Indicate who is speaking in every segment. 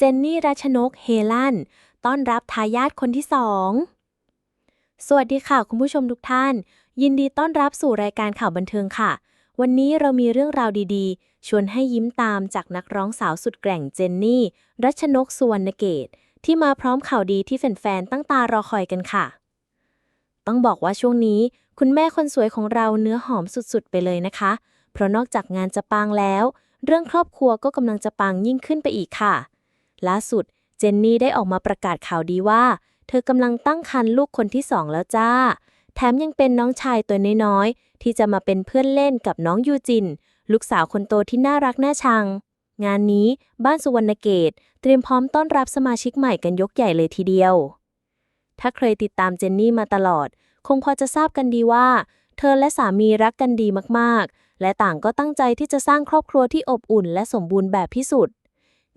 Speaker 1: เจนนี่รัชนก เฮลันต้อนรับทายาทคนที่สองสวัสดีค่ะคุณผู้ชมทุกท่าน ยินดีต้อนรับสู่รายการข่าวบันเทิงค่ะ วันนี้เรามีเรื่องราวดีๆ ชวนให้ยิ้มตามจากนักร้องสาวสุดแกร่งเจนนี่ รัชนกสุวรรณเกต ที่มาพร้อมข่าวดีที่แฟนๆตั้งตารอคอยกันค่ะ ต้องบอกว่าช่วงนี้ คุณแม่คนสวยของเราเนื้อหอมสุดๆ ไปเลยนะคะ เพราะนอกจากงานจะปังแล้ว เรื่องครอบครัวก็กำลังจะปังยิ่งขึ้นไปอีกค่ะ ล่าสุด เจนนี่ได้ออกมาประกาศข่าวดีว่า เธอกำลังตั้งครรภ์ลูกคนที่สองแล้วจ้า แถมยังเป็นน้องชายตัวน้อยๆ ที่จะมาเป็นเพื่อนเล่นกับน้องยูจิน ลูกสาวคนโตที่น่ารักน่าชัง งานนี้บ้านสุวรรณเกต เตรียมพร้อมต้อนรับสมาชิกใหม่กันยกใหญ่เลยทีเดียว ถ้าเคยติดตามเจนนี่มาตลอด คงพอจะทราบกันดีว่า เธอและสามีรักกันดีมากๆ และต่างก็ตั้งใจที่จะสร้างครอบครัวที่อบอุ่น และสมบูรณ์แบบที่สุด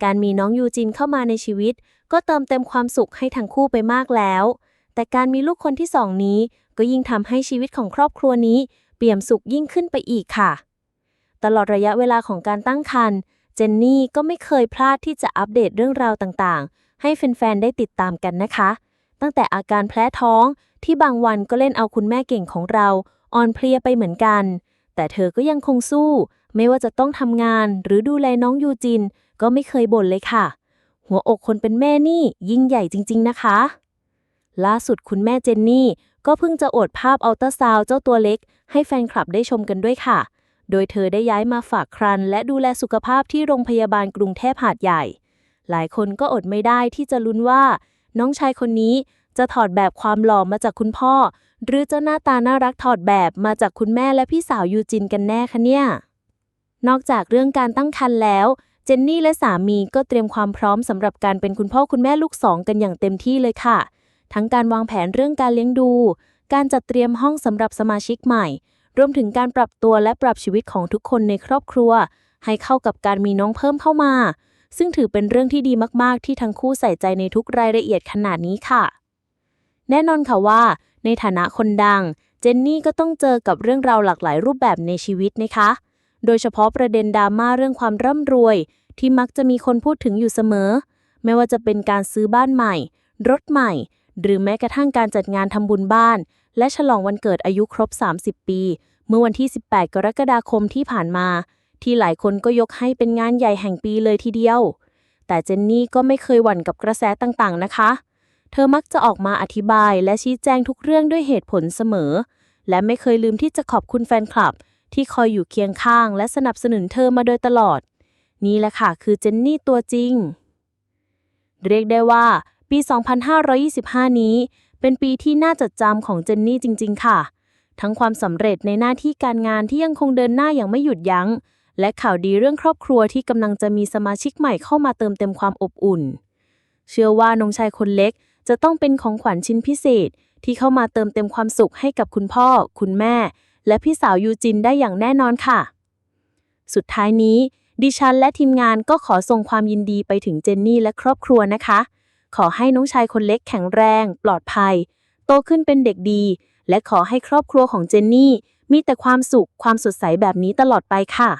Speaker 1: การมีน้องยูจินเข้ามาในชีวิต ก็เติมเต็มความสุขให้ทั้งคู่ไปมากแล้ว แต่การมีลูกคนที่สองนี้ ก็ยิ่งทำให้ชีวิตของครอบครัวนี้ เปี่ยมสุขยิ่งขึ้นไปอีกค่ะ ตลอดระยะเวลาของการตั้งครรภ์เจนนี่ก็ไม่เคยพลาดที่จะอัปเดตเรื่องราวต่างๆ ให้แฟนๆได้ติดตามกันนะคะ ตั้งแต่อาการแพ้ท้องที่บางวันก็เล่นเอาคุณแม่เก่งของเราอ่อนเพลียไปเหมือนกัน แต่เธอก็ยังคงสู้ ไม่ว่าจะต้องทำงานหรือดูแลน้องยูจิน ก็ไม่เคยบ่นเลยค่ะ หัวอกคนเป็นแม่นี่ยิ่งใหญ่จริง ๆ นะคะ ล่าสุดคุณแม่เจนนี่ ก็เพิ่งจะอดภาพอัลตราซาวเจ้าตัวเล็ก ให้แฟนคลับได้ชมกันด้วยค่ะ โดยเธอได้ย้ายมาฝากครัน และดูแลสุขภาพที่โรงพยาบาลกรุงเทพหาดใหญ่ หลายคนก็อดไม่ได้ที่จะลุ้นว่า น้องชายคนนี้จะถอดแบบความหล่อมาจากคุณพ่อ หรือจะหน้าตาน่ารักถอดแบบมาจากคุณแม่และพี่สาวยูจินกันแน่คะเนี่ย นอกจากเรื่องการตั้งครรภ์แล้ว เจนนี่และสามีก็เตรียมความพร้อมสำหรับการเป็นคุณพ่อคุณแม่ลูกสองกันอย่างเต็มที่เลยค่ะ ทั้งการวางแผนเรื่องการเลี้ยงดู การจัดเตรียมห้องสำหรับสมาชิกใหม่ รวมถึงการปรับตัวและปรับชีวิตของทุกคนในครอบครัว ให้เข้ากับการมีน้องเพิ่มเข้ามา ซึ่งถือเป็นเรื่องที่ดีมาก ๆ ที่ทั้งคู่ใส่ใจในทุกรายละเอียดขนาดนี้ค่ะ แน่นอนค่ะว่า ในฐานะคนดัง เจนนี่ก็ต้องเจอกับเรื่องราวหลากหลายรูปแบบในชีวิตนะคะ โดยเฉพาะประเด็นดราม่าเรื่องความร่ำรวย ที่มักจะมีคนพูดถึงอยู่เสมอ ไม่ว่าจะเป็นการซื้อบ้านใหม่ รถใหม่ หรือแม้กระทั่งการจัดงานทำบุญบ้าน และฉลองวันเกิดอายุครบ 30 ปี เมื่อวันที่ 18 กรกฎาคมที่ผ่านมา ที่หลายคนก็ยกให้เป็นงานใหญ่แห่งปีเลยทีเดียว แต่เจนนี่ก็ไม่เคยหวั่นกับกระแสต่างๆนะคะ เธอมักจะออกมาอธิบายและชี้แจงทุกเรื่องด้วยเหตุผลเสมอ และไม่เคยลืมที่จะขอบคุณแฟนคลับ ที่คอยอยู่เคียงข้างและสนับสนุนเธอมาโดยตลอด นี่แหละค่ะคือเจนนี่ตัวจริง เรียกได้ว่า ปี 2525 นี้ เป็นปีที่น่าจดจำของเจนนี่จริง ๆ ค่ะ ทั้งความสำเร็จในหน้าที่การงานที่ยังคงเดินหน้าอย่างไม่หยุดยัง้ง และข่าวดีเรื่องครอบครัวที่กำลังจะมีสมาชิกใหม่เข้ามาเติมเต็มความอบอุ่น เชื่อว่าน้องชายคนเล็กจะต้องเป็นของขวัญชิ้นพิเศษที่เข้ามาเติมเต็มความสุขให้กับคุณพ่อ คุณแม่ และพี่สาวยูจินได้อย่างแน่นอนค่ะ สุดท้ายนี้ ดิฉันและทีมงานก็ขอส่งความยินดีไปถึงเจนนี่และครอบครัวนะคะ ขอให้น้องชายคนเล็กแข็งแรง ปลอดภัย โตขึ้นเป็นเด็กดี และขอให้ครอบครัวของเจนนี่มีแต่ความสุขความสดใสแบบนี้ตลอดไปค่ะ